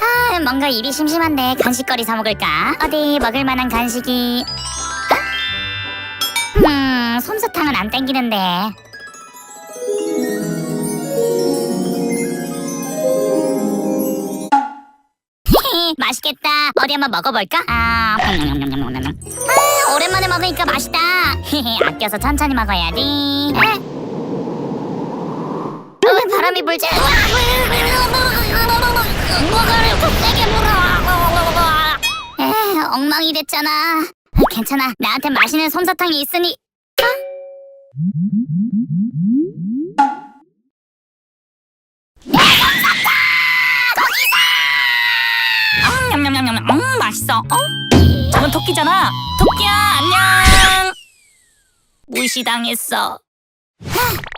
아, 뭔가 입이 심심한데 간식거리 사 먹을까? 어디 먹을 만한 간식이? 아? 음, 솜사탕은 안 땡기는데. 맛있겠다. 어디 한번 먹어볼까? 아, 아, 오랜만에 먹으니까 맛있다. 아껴서 천천히 먹어야지. 에? 어, 왜 바람이 불지? 뭐가 이렇게 세게 불어? 에, 엉망이 됐잖아. 괜찮아. 나한테 맛있는 솜사탕이 있으니. 냠냠냠냠. 음 맛있어. 어? 저건 토끼잖아. 토끼야 안녕. 무시당했어.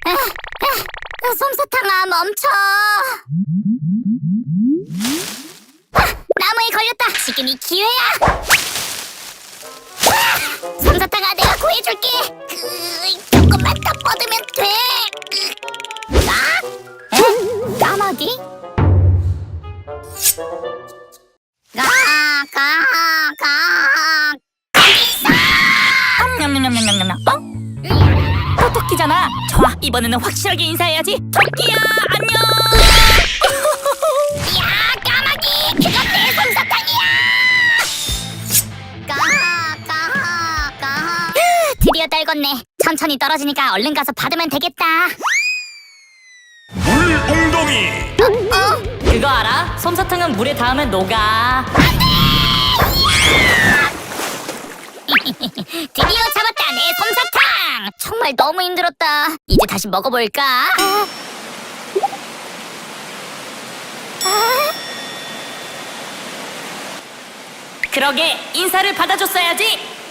아, 솜사탕아 멈춰. 아, 나무에 걸렸다. 지금이 기회야. 아, 솜사탕아 내가 구해줄게. 그, 조금만 더 뻗으면 돼. 그, 아? 에? 까마귀? 가, 가, 가. 냠냠냠냠냠냠. 어? 또 토끼잖아. 좋아. 이번에는 확실하게 인사해야지. 토끼야 안녕. 떨궜네 천천히 떨어지니까 얼른 가서 받으면 되겠다 물 웅덩이 어? 그거 알아? 솜사탕은 물에 닿으면 녹아. 드디어 잡았다 내 솜사탕 정말 너무 힘들었다 이제 다시 먹어볼까 그러게 인사를 받아줬어야지.